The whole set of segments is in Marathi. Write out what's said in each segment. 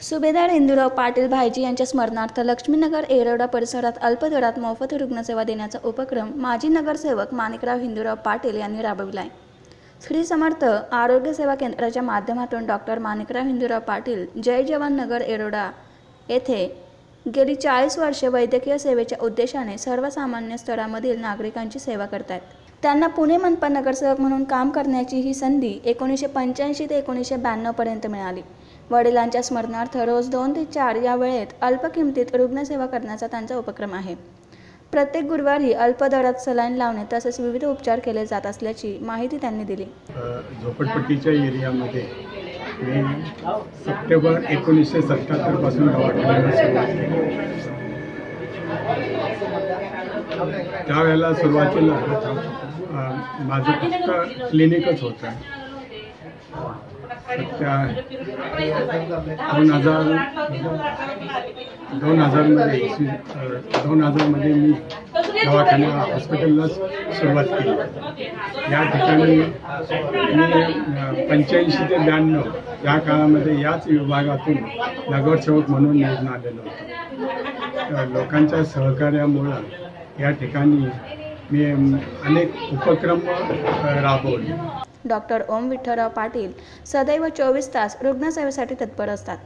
सुभेदार इंदुराव पाटील भाईजी यांच्या स्मरणार्थ लक्ष्मीनगर एरोडा परिसरात अल्पदरात मोफत रुग्णसेवा देण्याचा उपक्रम माजी नगरसेवक माणिकराव हिंदुराव पाटील यांनी राबविला आहे श्री समर्थ आरोग्य सेवा केंद्राच्या माध्यमातून डॉक्टर माणिकराव हिंदुराव पाटील जय जवान नगर एरोडा येथे गेली चाळीस वर्षे वैद्यकीय सेवेच्या उद्देशाने सर्वसामान्य स्तरामधील नागरिकांची सेवा करतात. त्यांना पुणे मनपा नगरसेवक म्हणून काम करण्याची ही संधी एकोणीसशे पंच्याऐंशी ते एकोणीसशे ब्याण्णवपर्यंत मिळाली. वडिलांच्या स्मरणार्थ रोज दोन ते चार या वेळेत अल्प किमतीत रुग्णसेवा करण्याचा त्यांचा उपक्रम आहे. प्रत्येक गुरुवारी अल्प दरात सलाईन लावणे तसेच विविध उपचार केले जात असल्याची माहिती त्यांनी दिली. झोपडपट्टीच्या एरियामध्ये मी सप्टेंबर एकोणीसशे सत्त्याहत्तरपासून दवाखान्याला सुरुवात केली त्यावेळेला सुरुवातीला माझं फक्त क्लिनिकच होतं. त्या दोन हजार दोन हजारमध्ये दोन हजारमध्ये मी दवाखान्या हॉस्पिटलला सुरुवात केली. या ठिकाणी मी पंच्याऐंशी ते ब्याण्णव या काळामध्ये याच विभागातून नगरसेवक म्हणून निवडून आलेलो होतो. लोकांच्या सहकार्यामुळं या ठिकाणी मी अनेक उपक्रम राबवले. डॉक्टर ओम विठ्ठलराव पाटील सदैव चोवीस तास रुग्णसेवेसाठी तत्पर असतात.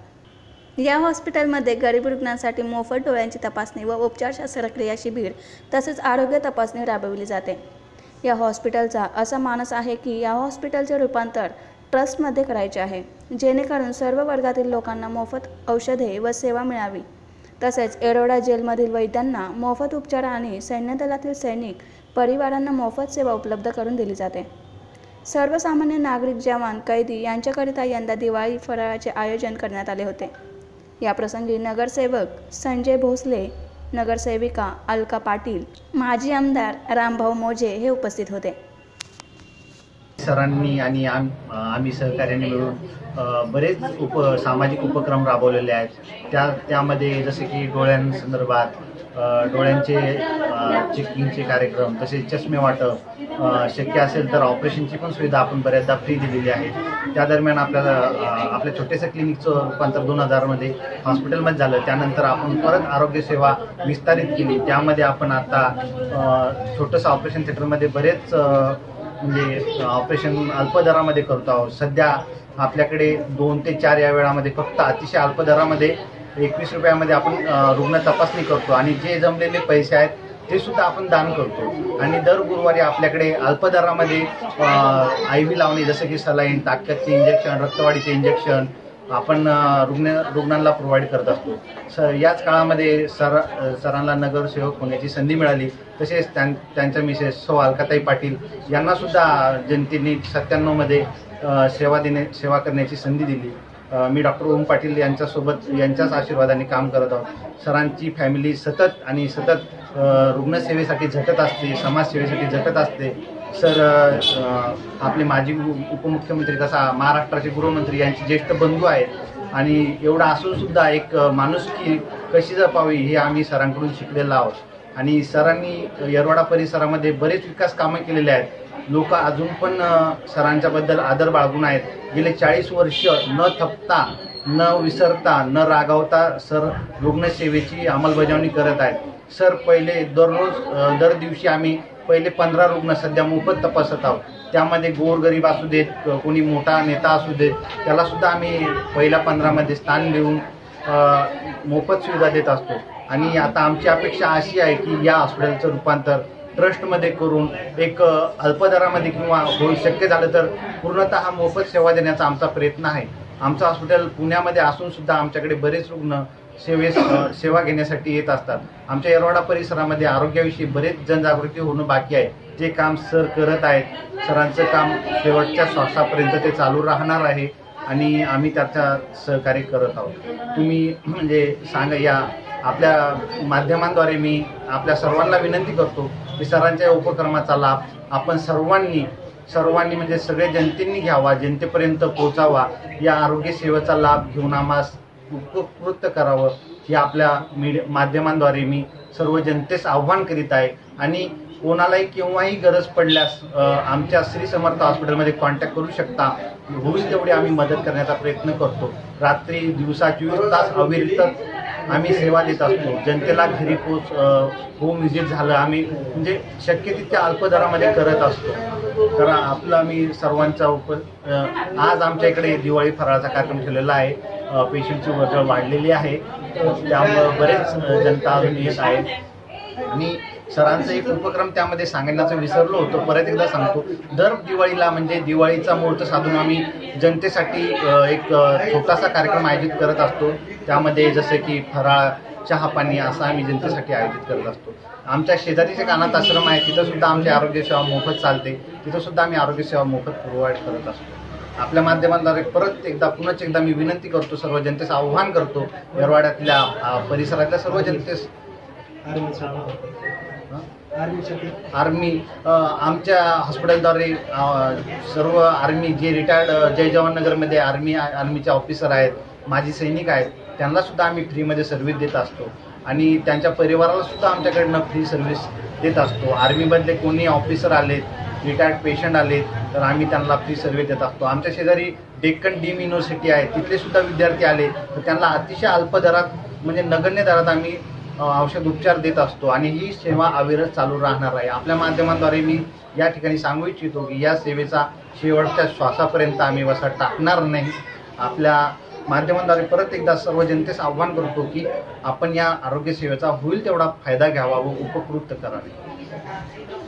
या हॉस्पिटलमध्ये गरीब रुग्णांसाठी मोफत डोळ्यांची तपासणी व उपचार शस्त्रक्रिया शिबिर तसेच आरोग्य तपासणी राबविली जाते. या हॉस्पिटलचा असा मानस आहे की या हॉस्पिटलचे रूपांतर ट्रस्टमध्ये करायचे आहे. जेणेकरून सर्व वर्गातील लोकांना मोफत औषधे व सेवा मिळावी. तसेच एरोडा जेलमधील वैद्यांना मोफत उपचार आणि सैन्यदलातील सैनिक परिवारांना मोफत सेवा उपलब्ध करून दिली जाते. सर्वसामान्य नागरिक जवान कैदी यांच्याकरिता यंदा दिवाळी फराळाचे आयोजन करण्यात आले होते. याप्रसंगी नगरसेवक संजय भोसले नगरसेविका अलका पाटील माजी आमदार रामभाऊ मोजे हे उपस्थित होते. सरांनी आणि आम आम्ही सहकार्याने मिळून बरेच उप सामाजिक उपक्रम राबवलेले आहेत. त्या त्यामध्ये जसे की डोळ्यांसंदर्भात डोळ्यांचे चेकिंगचे कार्यक्रम तसेच चष्मे वाटप शक्य असेल तर ऑपरेशनची पण सुविधा आपण बऱ्याचदा फ्री दिलेली आहे. त्या दरम्यान आपल्याला आपल्या छोट्याशा क्लिनिकचं रूपांतर दोन हजारमध्ये हॉस्पिटलमध्ये झालं. त्यानंतर आपण परत आरोग्यसेवा विस्तारित केली. त्यामध्ये आपण आता छोटंसं ऑपरेशन थिएटरमध्ये बरेच म्हणजे ऑपरेशन अल्प दरामध्ये करतो आहोत. सध्या आपल्याकडे दोन ते चार या वेळामध्ये फक्त अतिशय अल्प दरामध्ये एकवीस रुपयामध्ये आपण रुग्ण तपासणी करतो आणि जे जमलेले पैसे आहेत ते सुद्धा आपण दान करतो. आणि दर गुरुवारी आपल्याकडे अल्प दरामध्ये आय व्ही लावणे जसं की सलाईन ताकदचे इंजेक्शन रक्तवाढीचे इंजेक्शन आपण रुग्ण रुग्णांना प्रोव्हाइड करत असतो. स याच काळामध्ये सर सरांना नगरसेवक होण्याची संधी मिळाली. तसेच त्यां त्यांच्या मिसेस सौ अलकाताई पाटील यांनासुद्धा जनतेने सत्त्याण्णवमध्ये सेवा देणे सेवा करण्याची संधी दिली. मी डॉक्टर ओम पाटील यांच्यासोबत यांच्याच आशीर्वादाने काम करत आहोत. सरांची फॅमिली सतत आणि सतत रुग्णसेवेसाठी झटत असते समाजसेवेसाठी झटत असते. सर आपले माजी उपमुख्यमंत्री तसा महाराष्ट्राचे गृहमंत्री यांचे ज्येष्ठ बंधू आहेत. आणि एवढा असून सुद्धा एक माणुसकी कशी जपावी हे आम्ही सरांकडून शिकलेलो आहोत. आणि सरांनी येरवाडा परिसरामध्ये बरेच विकास कामं केलेले आहेत. लोक अजून पण सरांच्या सरांच्याबद्दल आदर बाळगून आहेत. गेले चाळीस वर्ष न थकता न विसरता न रागावता सर रुग्णसेवेची अंमलबजावणी करत आहेत. सर पहिले दररोज दर दिवशी आम्ही पहिले पंधरा रुग्ण सध्या मोफत तपासत आहोत. त्यामध्ये गोरगरीब असू देत कोणी मोठा नेता असू देत त्यालासुद्धा आम्ही पहिल्या पंधरामध्ये स्थान देऊन मोफत सुविधा देत असतो. आणि आता आमची अपेक्षा अशी आहे की या हॉस्पिटलचं रूपांतर ट्रस्टमध्ये करून एक अल्पदरामध्ये किंवा होऊ शक्य झालं तर पूर्णतः मोफत सेवा देण्याचा आमचा प्रयत्न आहे. आमचं हॉस्पिटल पुण्यामध्ये असून सुद्धा आमच्याकडे बरेच रुग्ण सेवेस सेवा घेण्यासाठी येत असतात. आमच्या येरवाडा परिसरामध्ये आरोग्याविषयी बरेच जनजागृती होणं बाकी आहे. जे काम सर करत आहेत सरांचं काम शेवटच्या श्वासापर्यंत ते चालू राहणार आहे आणि आम्ही त्याचा सहकार्य करत आहोत. तुम्ही म्हणजे सांगा या आपल्या माध्यमांद्वारे मी आपल्या सर्वांना विनंती करतो सरांच्या उपक्रमाचा लाभ आपण सर्वांनी सर्वांनी म्हणजे सगळ्या जनतेनी घ्यावा जनतेपर्यंत पोहोचावा. या आरोग्य सेवेचा लाभ घेऊन आम्हास उपकृत करावं ही आपल्या मीड माध्यमांद्वारे मी सर्व जनतेस आव्हान करीत आहे. आणि कोणालाही केव्हाही गरज पडल्यास आमच्या श्री समर्थ हॉस्पिटलमध्ये कॉन्टॅक्ट करू शकता. होईल तेवढी आम्ही मदत करण्याचा प्रयत्न करतो. रात्री दिवसा चोवीस तास अविरत आम्ही सेवा देत असतो. जनतेला घरी पोच होम व्हिजिट झालं आम्ही म्हणजे शक्य तितक्या अल्प दरामध्ये करत असतो. तर आपलं आम्ही सर्वांचा उप आज आमच्या इकडे दिवाळी फराळाचा कार्यक्रम ठेवलेला आहे. पेशंटची वजळ वाढलेली आहे. त्यामुळं बरेच जनता अजून येत आहेत. आणि सरांचा एक उपक्रम त्यामध्ये सांगण्याचं विसरलो होतो. परत एकदा सांगतो. दर दिवाळीला म्हणजे दिवाळीचा मुहूर्त साधून आम्ही जनतेसाठी एक छोटासा कार्यक्रम आयोजित करत असतो. त्यामध्ये जसं की फराळ चहा पाणी असं आम्ही जनतेसाठी आयोजित करत असतो. आमच्या शेजारीचे एक अनाथ आश्रम आहे. तिथं सुद्धा आमची आरोग्य सेवा मोफत चालते. तिथं सुद्धा आम्ही आरोग्य सेवा मोफत प्रोव्हाइड करत असतो. आपल्या माध्यमांद्वारे परत एकदा पुनच एकदा मी विनंती करतो सर्व जनतेचं आव्हान करतो. येरवाड्यातल्या परिसरातल्या सर्व जनतेस आर्मी आमच्या हॉस्पिटलद्वारे सर्व आर्मी जे रिटायर्ड जय जवान नगरमध्ये आर्मी आर्मीचे ऑफिसर आहेत माजी सैनिक आहेत त्यांना सुद्धा आम्ही फ्रीमध्ये सर्व्हिस देत असतो. आणि त्यांच्या परिवाराला सुद्धा आमच्याकडनं फ्री सर्व्हिस देत असतो. आर्मीमधले कोणी ऑफिसर आलेत रिटायर्ड पेशंट आलेत तर आम्ही त्यांना फ्री सर्व्हिस देत असतो. आमच्या शेजारी डेक्कन डीम युनिव्हर्सिटी आहे तिथले सुद्धा विद्यार्थी आले तर त्यांना अतिशय अल्प दरात म्हणजे नगण्य दरात आम्ही औषध उपचार देत असतो आणि ही सेवा अविरत चालू राहणार आहे. आपल्या माध्यमाद्वारे मी या ठिकाणी सांगू इच्छितो की या सेवेचा शेवटच्या श्वासापर्यंत आम्ही वसा टाकणार नाही. आपल्या माध्यमांद्वारे परत एकदा सर्व जनतेस आव्हान करतो की आपण या आरोग्य सेवेचा होईल तेवढा फायदा घ्यावा व उपकृत करावे.